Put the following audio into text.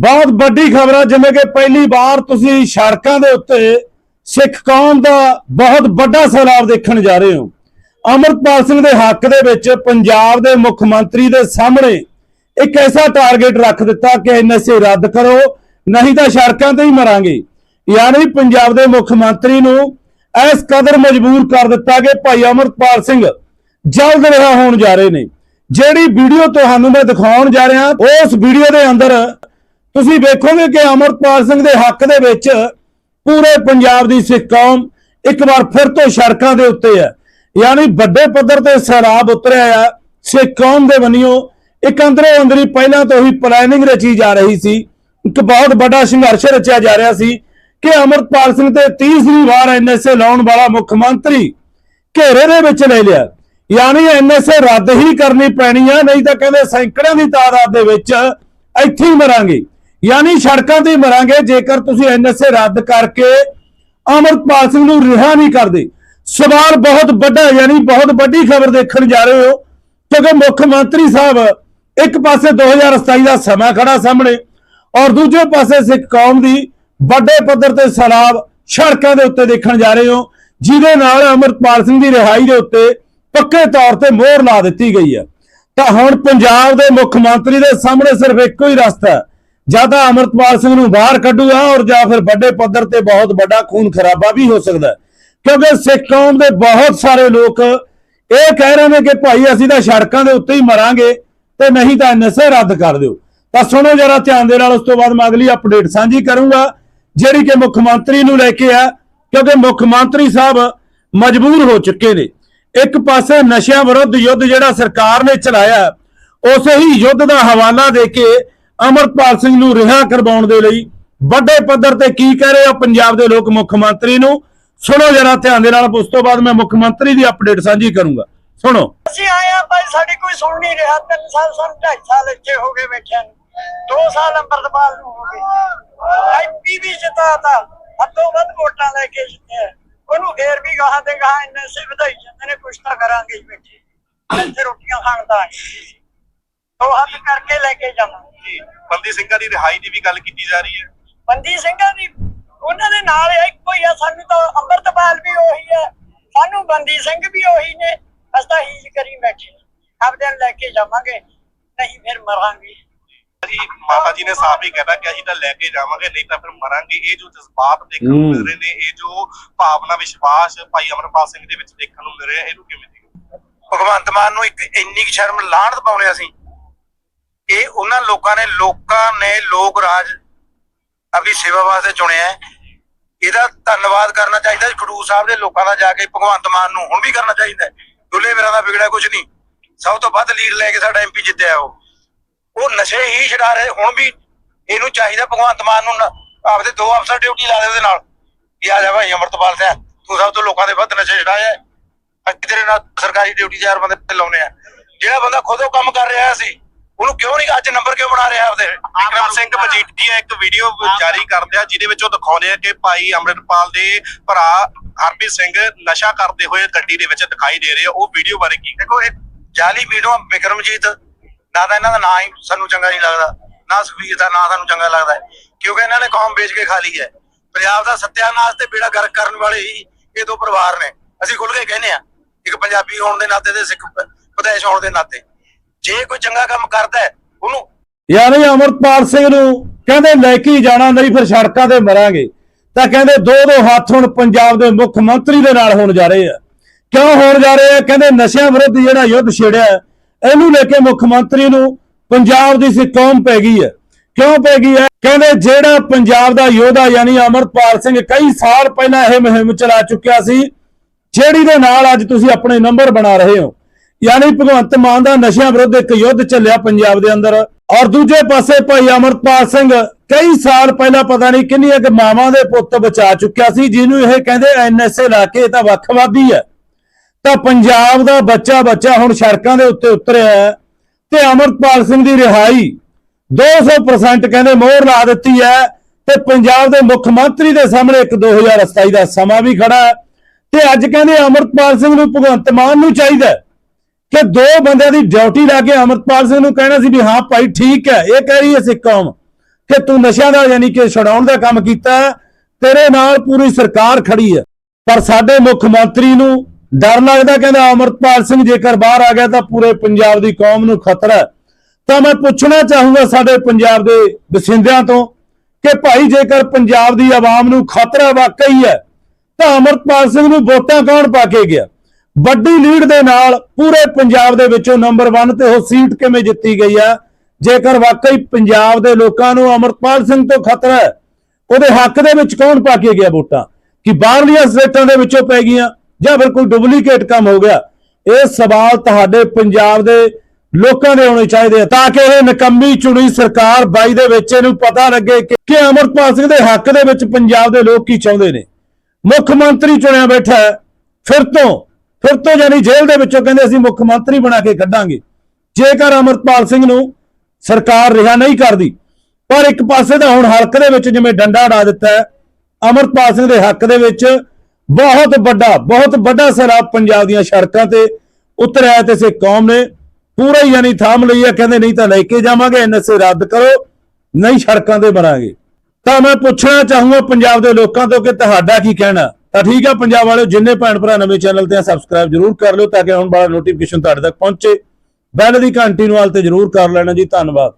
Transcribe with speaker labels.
Speaker 1: ਬਹੁਤ ਵੱਡੀ ਖਬਰ ਹੈ ਜਿਵੇਂ ਕਿ ਪਹਿਲੀ ਵਾਰ ਤੁਸੀਂ ਸੜਕਾਂ ਦੇ ਉੱਤੇ ਸਿੱਖ ਕੌਮ ਦਾ ਬਹੁਤ ਵੱਡਾ ਸੈਲਾਬ ਦੇਖਣ ਜਾ ਰਹੇ ਹੋ। ਅਮਰਪਾਲ ਸਿੰਘ ਦੇ ਹੱਕ ਦੇ ਵਿੱਚ ਪੰਜਾਬ ਦੇ ਮੁੱਖ ਮੰਤਰੀ ਦੇ ਸਾਹਮਣੇ ਇੱਕ ਐਸਾ ਟਾਰਗੇਟ ਰੱਖ ਦਿੱਤਾ ਕਿ ਐਨਐਸਏ ਰੱਦ ਕਰੋ, ਨਹੀਂ ਤਾਂ ਸੜਕਾਂ ਤੇ ਹੀ ਮਰਾਂਗੇ। ਯਾਨੀ ਪੰਜਾਬ ਦੇ ਮੁੱਖ ਮੰਤਰੀ ਨੂੰ ਇਸ ਕਦਰ ਮਜਬੂਰ ਕਰ ਦਿੱਤਾ ਕਿ ਭਾਈ ਅਮਰਪਾਲ ਸਿੰਘ ਜਲਦ ਰਿਹਾ ਹੋਣ ਜਾ ਰਹੇ ਨੇ। ਜਿਹੜੀ ਵੀਡੀਓ ਤੁਹਾਨੂੰ ਮੈਂ ਦਿਖਾਉਣ ਜਾ ਰਿਹਾ, ਉਸ ਵੀਡੀਓ ਦੇ ਅੰਦਰ ਤੁਸੀਂ ਵੇਖੋਗੇ ਕਿ ਅਮਰਪਾਲ ਸਿੰਘ ਦੇ ਹੱਕ ਦੇ ਵਿੱਚ ਪੂਰੇ ਪੰਜਾਬ ਦੀ ਸਿੱਖ ਕੌਮ ਇੱਕ ਵਾਰ ਫਿਰ ਤੋਂ ਸੜਕਾਂ ਦੇ ਉੱਤੇ ਹੈ। ਯਾਨੀ ਵੱਡੇ ਪੱਧਰ ਤੇ ਸੈਲਾਬ ਉਤਰਿਆ ਆ ਸਿੱਖ ਕੌਮ ਦੇ ਬੰਨਿਓ ਇੱਕ ਅੰਦਰੋਂ ਅੰਦਰੀ ਪਹਿਲਾਂ ਤੋਂ ਹੀ ਪਲੈਨਿੰਗ ਰਚੀ ਜਾ ਰਹੀ ਸੀ। ਇੱਕ ਬਹੁਤ ਵੱਡਾ ਸੰਘਰਸ਼ ਰਚਿਆ ਜਾ ਰਿਹਾ ਸੀ ਕਿ ਅਮਰਪਾਲ ਸਿੰਘ ਤੇ ਤੀਸਰੀ ਵਾਰ ਐਨਐਸਏ ਲਾਉਣ ਵਾਲਾ ਮੁੱਖ ਮੰਤਰੀ ਘੇਰੇ ਦੇ ਵਿੱਚ ਲੈ ਲਿਆ। ਯਾਨੀ ਐਨਐਸਏ ਰੱਦ ਹੀ ਕਰਨੀ ਪੈਣੀ ਆ, ਨਹੀਂ ਤਾਂ ਕਹਿੰਦੇ ਸੈਂਕੜਿਆਂ ਦੀ ਤਾਦਾਦ ਦੇ ਵਿੱਚ ਇੱਥੇ ਹੀ ਮਰਾਂਗੇ। ਯਾਨੀ ਸੜਕਾਂ ਤੇ ਹੀ ਮਰਾਂਗੇ, ਜੇਕਰ ਤੁਸੀਂ ਐਨਐਸਏ ਰੱਦ ਕਰਕੇ ਅਮਰਪਾਲ ਸਿੰਘ ਨੂੰ ਰਿਹਾ ਨਹੀਂ ਕਰਦੇ। ਸਵਾਲ ਬਹੁਤ ਵੱਡਾ, ਯਾਨੀ ਬਹੁਤ ਵੱਡੀ ਖਬਰ ਦੇਖਣ ਜਾ ਰਹੇ ਹੋ, ਕਿਉਂਕਿ ਮੁੱਖ ਮੰਤਰੀ ਸਾਹਿਬ ਇੱਕ ਪਾਸੇ 2027 ਦਾ ਸਮਾਂ ਖੜਾ ਸਾਹਮਣੇ ਔਰ ਦੂਜੇ ਪਾਸੇ ਸਿੱਖ ਕੌਮ ਦੀ ਵੱਡੇ ਪੱਧਰ ਤੇ ਸਲਾਬ ਸੜਕਾਂ ਦੇ ਉੱਤੇ ਦੇਖਣ ਜਾ ਰਹੇ ਹੋ, ਜਿਹਦੇ ਨਾਲ ਅਮਰਪਾਲ ਸਿੰਘ ਦੀ ਰਿਹਾਈ ਦੇ ਉੱਤੇ ਪੱਕੇ ਤੌਰ ਤੇ ਮੋਹਰ ਲਾ ਦਿੱਤੀ ਗਈ ਹੈ। ਤਾਂ ਹੁਣ ਪੰਜਾਬ ਦੇ ਮੁੱਖ ਮੰਤਰੀ ਦੇ ਸਾਹਮਣੇ ਸਿਰਫ ਇੱਕੋ ਹੀ ਰਸਤਾ ਹੈ। ਜਾਂ ਤਾਂ ਅਮਰਪਾਲ ਸਿੰਘ ਨੂੰ ਬਾਹਰ ਕੱਢੂਗਾ ਔਰ ਜਾਂ ਫਿਰ ਵੱਡੇ ਪੱਧਰ ਤੇ ਬਹੁਤ ਵੱਡਾ ਖੂਨ ਖਰਾਬਾ ਵੀ ਹੋ ਸਕਦਾ ਕਿਉਂਕਿ ਸਿੱਖ ਕੌਮ ਦੇ ਬਹੁਤ ਸਾਰੇ ਲੋਕ ਇਹ ਕਹਿ ਰਹੇ ਨੇ ਕਿ ਭਾਈ ਅਸੀਂ ਤਾਂ ਸੜਕਾਂ ਦੇ ਉੱਤੇ ਹੀ ਮਰਾਂਗੇ ਤੇ ਨਹੀਂ ਤਾਂ ਨਸ਼ੇ ਰੱਦ ਕਰ ਦਿਓ। ਤਾਂ ਸੁਣੋ ਜਰਾ ਧਿਆਨ ਦੇ ਨਾਲ, ਉਸ ਤੋਂ ਬਾਅਦ ਮੈਂ ਅਗਲੀ ਅਪਡੇਟ ਸਾਂਝੀ ਕਰੂੰਗਾ, ਜਿਹੜੀ ਕਿ ਮੁੱਖ ਮੰਤਰੀ ਨੂੰ ਲੈ ਕੇ ਆ ਕਿਉਂਕਿ ਮੁੱਖ ਮੰਤਰੀ ਸਾਹਿਬ ਮਜਬੂਰ ਹੋ ਚੁੱਕੇ ਨੇ। ਇੱਕ ਪਾਸੇ ਨਸ਼ਿਆਂ ਵਿਰੁੱਧ ਯੁੱਧ ਜਿਹੜਾ ਸਰਕਾਰ ਨੇ ਚਲਾਇਆ, ਉਸੇ ਹੀ ਯੁੱਧ ਦਾ ਹਵਾਲਾ ਦੇ ਕੇ ਅਮਰਪਾਲ ਸਿੰਘ ਨੂੰ ਰਿਹਾ ਕਰਵਾਉਣ ਦੇ ਲਈ। ਵੱਡੇ ਪੱਧਰ ਤੇ ਕੀ ਕਹਿ ਰਹੇ ਆ ਪੰਜਾਬ ਦੇ ਲੋਕ ਮੁੱਖ ਮੰਤਰੀ ਨੂੰ? ਸੁਣੋ ਜਰਾ, ਧਿਆਨ ਦੇ ਨਾਲ, ਉਸ ਤੋਂ ਬਾਅਦ ਮੈਂ ਮੁੱਖ ਮੰਤਰੀ ਦੀ ਅਪਡੇਟ ਸਾਂਝੀ ਕਰੂੰਗਾ। ਸੁਣੋ।
Speaker 2: ਅਸੀਂ ਆਏ ਆ ਭਾਈ, ਸਾਡੀ ਕੋਈ ਸੁਣ ਨਹੀਂ ਰਿਹਾ। ਤਿੰਨ ਸਾਲ, ਸਾਨੂੰ ਢਾਈ ਸਾਲ ਇੱਥੇ ਹੋ ਗਏ ਬੈਠਿਆਂ ਨੂੰ। ਦੋ ਸਾਲ ਅੰਮ੍ਰਿਤਪਾਲ ਨੂੰ ਹੋ ਗਏ। ਐਮਪੀ ਵੀ ਜਿਤਾਤਾ। ਹੱਦੋਂ ਵੱਧ ਵੋਟਾਂ ਲੈ ਕੇ ਜਿੱਤਿਆ। ਉਹਨੂੰ ਫੇਰ ਵੀ ਗਾਹਾਂ ਤੇ ਗਾਹਾਂ ਇੰਨੇ ਸੇ ਵਧਾਈ ਜਾਂਦੇ ਨੇ ਕੁਛ ਤਾਂ ਕਰਾਂਗੇ ਹੀ ਬੈਠੇ। ਇੱਥੇ ਰੋਟੀਆਂ ਖਾਣ ਦਾ ਉਹ ਹੱਥ ਕਰਕੇ ਲੈ ਕੇ ਜਾਵਾਂਗੇ
Speaker 3: ਜੀ ਬੰਦੀ ਸਿੰਘਾਂ ਦੀ ਰਿਹਾਈ ਦੀ ਵੀ ਗੱਲ ਕੀਤੀ ਜਾ ਰਹੀ ਹੈ।
Speaker 2: ਬੰਦੀ ਸਿੰਘਾਂ ਦੀ ਉਹਨਾਂ ਦੇ ਨਾਲ ਇੱਕੋ ਹੀ ਆ ਸਾਨੂੰ ਤਾਂ ਅੰਮ੍ਰਿਤਪਾਲ ਵੀ ਉਹੀ ਹੈ ਸਾਨੂੰ ਬੰਦੀ ਸਿੰਘ ਵੀ ਉਹੀ ਨੇ ਅਸੀਂ ਹੀਲ ਕਰੀ ਬੈਠੇ ਆਪਦੇ ਲੈ ਕੇ ਜਾਵਾਂਗੇ ਨਹੀਂ ਫਿਰ ਮਰਾਂਗੇ।
Speaker 3: ਜੀ ਮਾਤਾ ਜੀ ਨੇ ਸਾਫ਼ ਹੀ ਕਹਿਤਾ ਕਿ ਅਸੀਂ ਤਾਂ ਲੈ ਕੇ ਜਾਵਾਂਗੇ ਨਹੀਂ ਤਾਂ ਫਿਰ ਮਰਾਂਗੇ। ਇਹ ਜੋ ਜਜ਼ਬਾਤ ਦੇਖਣ ਨੂੰ। ਮਿਲ ਰਹੇ ਨੇ ਇਹ ਜੋ ਭਾਵਨਾ ਵਿਸ਼ਵਾਸ ਭਾਈ ਅਮਰਪਾਲ ਸਿੰਘ ਦੇ ਵਿੱਚ ਦੇਖਣ ਨੂੰ ਮਿਲ ਰਿਹਾ ਇਹਨੂੰ ਕਿਵੇਂ ਦੇਖੋ
Speaker 4: ਭਗਵੰਤ ਮਾਨ ਨੂੰ ਇੱਕ ਇੰਨੀ ਕੁ ਸ਼ਰਮ ਲਾਹਣਤ ਪਾਉਣੇ ਅਸੀਂ ਇਹ ਉਹਨਾਂ ਲੋਕਾਂ ਨੇ ਲੋਕਾਂ ਨੇ ਲੋਕ ਰਾਜ ਆਪਣੀ ਸੇਵਾ ਵਾਸਤੇ ਚੁਣਿਆ ਹੈ। ਇਹਦਾ ਧੰਨਵਾਦ ਕਰਨਾ ਚਾਹੀਦਾ ਖਡੂਰ ਸਾਹਿਬ ਦੇ ਲੋਕਾਂ ਦਾ ਜਾ ਕੇ ਭਗਵੰਤ ਮਾਨ ਨੂੰ। ਹੁਣ ਵੀ ਕਰਨਾ ਚਾਹੀਦਾ ਦੁੱਲੇ ਮੇਰਾ ਦਾ ਵਿਗੜਿਆ ਕੁਝ ਨਹੀਂ। ਸਭ ਤੋਂ ਵੱਧ ਲੀਡ ਲੈ ਕੇ ਸਾਡਾ ਐਮਪੀ ਜਿੱਤਿਆ ਉਹ। ਉਹ ਨਸ਼ੇ ਹੀ ਛਡਾ ਰਹੇ। ਹੁਣ ਵੀ ਇਹਨੂੰ ਚਾਹੀਦਾ ਭਗਵੰਤ ਮਾਨ ਨੂੰ ਆਪਦੇ ਦੋ ਅਫਸਰ ਡਿਊਟੀ ਲਾ ਦੇ ਉਹਦੇ ਨਾਲ। ਇਹ ਆ ਜਾ ਭਾਈ ਅਮਰਤਪਾਲ ਸਿੰਘ। ਤੂੰ ਸਭ ਤੋਂ ਲੋਕਾਂ ਦੇ ਵੱਧ ਨਸ਼ੇ ਛਡਾਇਆ ਹੈ। ਤੇਰੇ ਨਾਲ ਸਰਕਾਰੀ ਡਿਊਟੀ ਚਾਰ ਬੰਦੇ ਲਾਉਨੇ ਆ ਜਿਹੜਾ ਬੰਦਾ ਖੁਦ ਉਹ ਕੰਮ ਕਰ ਰਿਹਾ ਸੀ ਉਹਨੂੰ ਕਿਉਂ ਨਹੀਂ ਅੱਜ ਨੰਬਰ ਕਿਉਂ ਬਣਾ ਰਿਹਾ ਆਪਦੇ
Speaker 3: ਵਿਕਰਮ ਸਿੰਘ ਮਜੀਠੀਆ ਇੱਕ ਵੀਡੀਓ ਜਾਰੀ ਕਰਦੇ ਆ ਜਿਹਦੇ ਵਿੱਚ ਉਹ ਦਿਖਾਉਂਦੇ ਆ ਕਿ ਭਾਈ ਅਮਰਿਤਪਾਲ ਦੇ ਭਰਾ ਹਰਪ੍ਰੀਤ ਸਿੰਘ ਨਸ਼ਾ ਕਰਦੇ ਹੋਏ ਗੱਡੀ ਦੇ ਵਿੱਚ ਦਿਖਾਈ ਦੇ ਰਹੇ ਆ। ਉਹ ਵੀਡੀਓ ਬਾਰੇ ਕੀ
Speaker 4: ਦੇਖੋ ਇਹ ਜਾਲੀ ਵੀਡੀਓ ਵਿਕਰਮਜੀਤ। ਨਾ ਤਾਂ ਇਹਨਾਂ ਦਾ ਨਾਂ ਹੀ ਸਾਨੂੰ ਚੰਗਾ ਨਹੀਂ ਲੱਗਦਾ ਨਾ ਸੁਖਬੀਰ ਦਾ ਨਾਂ ਸਾਨੂੰ ਚੰਗਾ ਲੱਗਦਾ ਕਿਉਂਕਿ ਇਹਨਾਂ ਨੇ ਕੌਮ ਵੇਚ ਕੇ ਖਾ ਲਈ ਹੈ। ਪੰਜਾਬ ਦਾ ਸੱਤਿਆਨਾਸ਼ ਤੇ ਬੇੜਾ ਗਰਕ ਕਰਨ ਵਾਲੇ ਹੀ ਇਹ ਦੋ ਪਰਿਵਾਰ ਨੇ। ਅਸੀਂ ਖੁੱਲ ਕੇ ਕਹਿੰਦੇ ਆ ਇੱਕ ਪੰਜਾਬੀ ਹੋਣ ਦੇ ਨਾਤੇ ਤੇ ਸਿੱਖ ਪ- ਵਿਦੇਸ਼ ਹੋਣ ਦੇ ਨਾਤੇ। ਜੇ ਕੋਈ ਚੰਗਾ ਕੰਮ ਕਰਦਾ ਹੈ, ਉਹਨੂੰ
Speaker 1: ਯਾਨੀ ਅਮਰਪਾਲ ਸਿੰਘ ਨੂੰ ਕਹਿੰਦੇ ਲੈ ਕੇ ਜਾਣਾ ਨਹੀਂ, ਫਿਰ ਸੜਕਾਂ ਤੇ ਮਰਾਂਗੇ। ਤਾਂ ਕਹਿੰਦੇ ਦੋ ਦੋ ਹੱਥ ਹੁਣ ਪੰਜਾਬ ਦੇ ਮੁੱਖ ਮੰਤਰੀ ਦੇ ਨਾਲ ਹੋਣ ਜਾ ਰਹੇ ਆ। ਕਿਉਂ ਹੋਣ ਜਾ ਰਹੇ ਆ? ਕਹਿੰਦੇ ਨਸ਼ਿਆਂ ਵਿਰੁੱਧ ਜਿਹੜਾ ਯੁੱਧ ਛੇੜਿਆ ਇਹਨੂੰ ਲੈ ਕੇ ਮੁੱਖ ਮੰਤਰੀ ਨੂੰ ਪੰਜਾਬ ਦੀ ਸਿੱਖ ਕੌਮ ਪੈ ਗਈ ਹੈ। ਕਿਉਂ ਪੈ ਗਈ ਹੈ? ਕਹਿੰਦੇ ਜਿਹੜਾ ਪੰਜਾਬ ਦਾ ਯੋਧਾ ਯਾਨੀ ਅਮਰਪਾਲ ਸਿੰਘ ਕਈ ਸਾਲ ਪਹਿਲਾਂ ਇਹ ਮੁਹਿੰਮ ਚਲਾ ਚੁੱਕਿਆ ਸੀ, ਜਿਹੜੀ ਦੇ ਨਾਲ ਅੱਜ ਤੁਸੀਂ ਆਪਣੇ ਨੰਬਰ ਬਣਾ ਰਹੇ ਹੋ। ਯਾਨੀ ਭਗਵੰਤ ਮਾਨ ਦਾ ਨਸ਼ਿਆਂ ਵਿਰੁੱਧ ਇੱਕ ਯੁੱਧ ਚੱਲਿਆ ਪੰਜਾਬ ਦੇ ਅੰਦਰ। ਔਰ ਦੂਜੇ ਪਾਸੇ ਭਾਈ ਅਮਰਪਾਲ ਸਿੰਘ ਕਈ ਸਾਲ ਪਹਿਲਾਂ ਪਤਾ ਨਹੀਂ ਕਿੰਨੀਆਂ ਕਿ ਮਾਵਾਂ ਦੇ ਪੁੱਤ ਬਚਾ ਚੁੱਕਿਆ ਸੀ, ਜਿਹਨੂੰ ਇਹ ਕਹਿੰਦੇ ਐਨਐਸਏ ਲਾ ਕੇ ਇਹ ਤਾਂ ਵੱਖਵਾਦੀ ਹੈ। ਤਾਂ ਪੰਜਾਬ ਦਾ ਬੱਚਾ ਬੱਚਾ ਹੁਣ ਸੜਕਾਂ ਦੇ ਉੱਤੇ ਉਤਰਿਆ ਹੈ ਤੇ ਅਮਰਪਾਲ ਸਿੰਘ ਦੀ ਰਿਹਾਈ 200% ਕਹਿੰਦੇ ਮੋਹਰ ਲਾ ਦਿੱਤੀ ਹੈ ਤੇ ਪੰਜਾਬ ਦੇ ਮੁੱਖ ਮੰਤਰੀ ਦੇ ਸਾਹਮਣੇ ਇੱਕ 2027 ਦਾ ਸਮਾਂ ਵੀ ਖੜਾ ਹੈ। ਤੇ ਅੱਜ ਕਹਿੰਦੇ ਅਮਰਪਾਲ ਸਿੰਘ ਨੂੰ ਭਗਵੰਤ ਮਾਨ ਨੂੰ ਚਾਹੀਦਾ ਕਿ ਦੋ ਬੰਦਿਆਂ ਦੀ ਡਿਊਟੀ ਲਾ ਕੇ ਅਮਰਪਾਲ ਸਿੰਘ ਨੂੰ ਕਹਿਣਾ ਸੀ ਵੀ ਹਾਂ ਭਾਈ ਠੀਕ ਹੈ, ਇਹ ਕਹਿ ਰਹੀ ਹੈ ਸਿੱਖ ਕੌਮ ਕਿ ਤੂੰ ਨਸ਼ਿਆਂ ਦਾ ਯਾਨੀ ਕਿ ਛਡਾਉਣ ਦਾ ਕੰਮ ਕੀਤਾ ਤੇਰੇ ਨਾਲ ਪੂਰੀ ਸਰਕਾਰ ਖੜੀ ਹੈ। ਪਰ ਸਾਡੇ ਮੁੱਖ ਮੰਤਰੀ ਨੂੰ ਡਰ ਲੱਗਦਾ ਕਹਿੰਦਾ ਅਮਰਪਾਲ ਸਿੰਘ ਜੇਕਰ ਬਾਹਰ ਆ ਗਿਆ ਤਾਂ ਪੂਰੇ ਪੰਜਾਬ ਦੀ ਕੌਮ ਨੂੰ ਖਤਰਾ ਤਾਂ ਮੈਂ ਪੁੱਛਣਾ ਚਾਹੂੰਗਾ ਸਾਡੇ ਪੰਜਾਬ ਦੇ ਵਸਿੰਦਿਆਂ ਤੋਂ ਕਿ ਭਾਈ ਜੇਕਰ ਪੰਜਾਬ ਦੀ ਆਵਾਮ ਨੂੰ ਖਤਰਾ ਵਾਕਈ ਹੈ, ਤਾਂ ਅਮਰਪਾਲ ਸਿੰਘ ਨੂੰ ਵੋਟਾਂ ਕੌਣ ਪਾ ਕੇ ਗਿਆ? ਵੱਡੀ ਲੀਡ ਦੇ ਨਾਲ ਪੂਰੇ ਪੰਜਾਬ ਦੇ ਵਿੱਚੋਂ ਨੰਬਰ 1 ਤੇ ਉਹ ਸੀਟ ਕਿਵੇਂ ਜਿੱਤੀ ਗਈ ਹੈ ਜੇਕਰ ਵਾਕਈ ਪੰਜਾਬ ਦੇ ਲੋਕਾਂ ਨੂੰ ਅਮਰਪਾਲ ਸਿੰਘ ਤੋਂ ਖਤਰਾ ਹੈ, ਉਹਦੇ ਹੱਕ ਦੇ ਵਿੱਚ ਕੌਣ ਪਾ ਕੇ ਗਿਆ ਵੋਟਾਂ? ਕਿ ਬਾਹਰਲੀਆਂ ਸਟੇਟਾਂ ਦੇ ਵਿੱਚੋਂ ਪੈ ਗਈਆਂ ਜਾਂ ਬਿਲਕੁਲ ਡੁਪਲੀਕੇਟ ਕੰਮ ਹੋ ਗਿਆ? ਇਹ ਸਵਾਲ ਤੁਹਾਡੇ ਪੰਜਾਬ ਦੇ ਲੋਕਾਂ ਦੇ ਹੋਣੇ ਚਾਹੀਦੇ ਆ, ਤਾਂ ਕਿ ਇਹ ਨਕੰਮੀ ਚੁਣੀ ਸਰਕਾਰ ਬਾਈ ਦੇ ਵਿੱਚ ਇਹਨੂੰ ਪਤਾ ਲੱਗੇ ਕਿ ਕਿ ਅਮਰਪਾਲ ਸਿੰਘ ਦੇ ਹੱਕ ਦੇ ਵਿੱਚ ਪੰਜਾਬ ਦੇ ਲੋਕ ਕੀ ਚਾਹੁੰਦੇ ਨੇ? ਮੁੱਖ ਮੰਤਰੀ ਚੁਣਿਆ ਬੈਠਾ ਫਿਰ ਤੋਂ ਫਿਰ ਤੋਂ ਯਾਨੀ ਜੇਲ੍ਹ ਦੇ ਵਿੱਚੋਂ ਕਹਿੰਦੇ ਅਸੀਂ ਮੁੱਖ ਮੰਤਰੀ ਬਣਾ ਕੇ ਕੱਢਾਂਗੇ। ਜੇਕਰ ਅਮਰਪਾਲ ਸਿੰਘ ਨੂੰ ਸਰਕਾਰ ਰਿਹਾ ਨਹੀਂ ਕਰਦੀ, ਪਰ ਇੱਕ ਪਾਸੇ ਤਾਂ ਹੁਣ ਹਲਕ ਦੇ ਵਿੱਚ ਜਿਵੇਂ ਡੰਡਾ ਅੜਾ ਦਿੱਤਾ ਹੈ ਅਮਰਪਾਲ ਸਿੰਘ ਦੇ ਹੱਕ ਦੇ ਵਿੱਚ ਬਹੁਤ ਵੱਡਾ ਬਹੁਤ ਵੱਡਾ ਸੈਲਾਬ ਪੰਜਾਬ ਦੀਆਂ ਸੜਕਾਂ ਤੇ ਉਤਰਿਆ ਤੇ ਸੇ ਕੌਮ ਨੇ ਪੂਰਾ ਹੀ ਯਾਨੀ ਥਾਮ ਲਈ ਹੈ, ਕਹਿੰਦੇ ਨਹੀਂ ਤਾਂ ਲੈ ਕੇ ਜਾਵਾਂਗੇ ਐਨਐਸਏ ਰੱਦ ਕਰੋ, ਨਹੀਂ ਸੜਕਾਂ ਤੇ ਮਰਾਂਗੇ ਤਾਂ ਮੈਂ ਪੁੱਛਣਾ ਚਾਹੂੰਗਾ ਪੰਜਾਬ ਦੇ ਲੋਕਾਂ ਤੋਂ ਕਿ ਤੁਹਾਡਾ ਕੀ ਕਹਿਣਾ? ਤਾਂ ਠੀਕ ਆ ਪੰਜਾਬ ਵਾਲਿਓ, ਜਿੰਨੇ ਭੈਣ ਭਰਾ ਨਵੇਂ ਚੈਨਲ ਤੇ ਆ ਸਬਸਕ੍ਰਾਈਬ ਜਰੂਰ ਕਰ ਲਿਓ ਤਾਂ ਕਿ ਹੁਣ ਵਾਲਾ ਨੋਟੀਫਿਕੇਸ਼ਨ ਤੁਹਾਡੇ ਤੱਕ ਪਹੁੰਚੇ। ਬੈਲ ਦੀ ਘੰਟੀ ਨੂੰ ਹਾਲ ਤੇ ਜਰੂਰ ਕਰ ਲੈਣਾ ਜੀ, ਧੰਨਵਾਦ।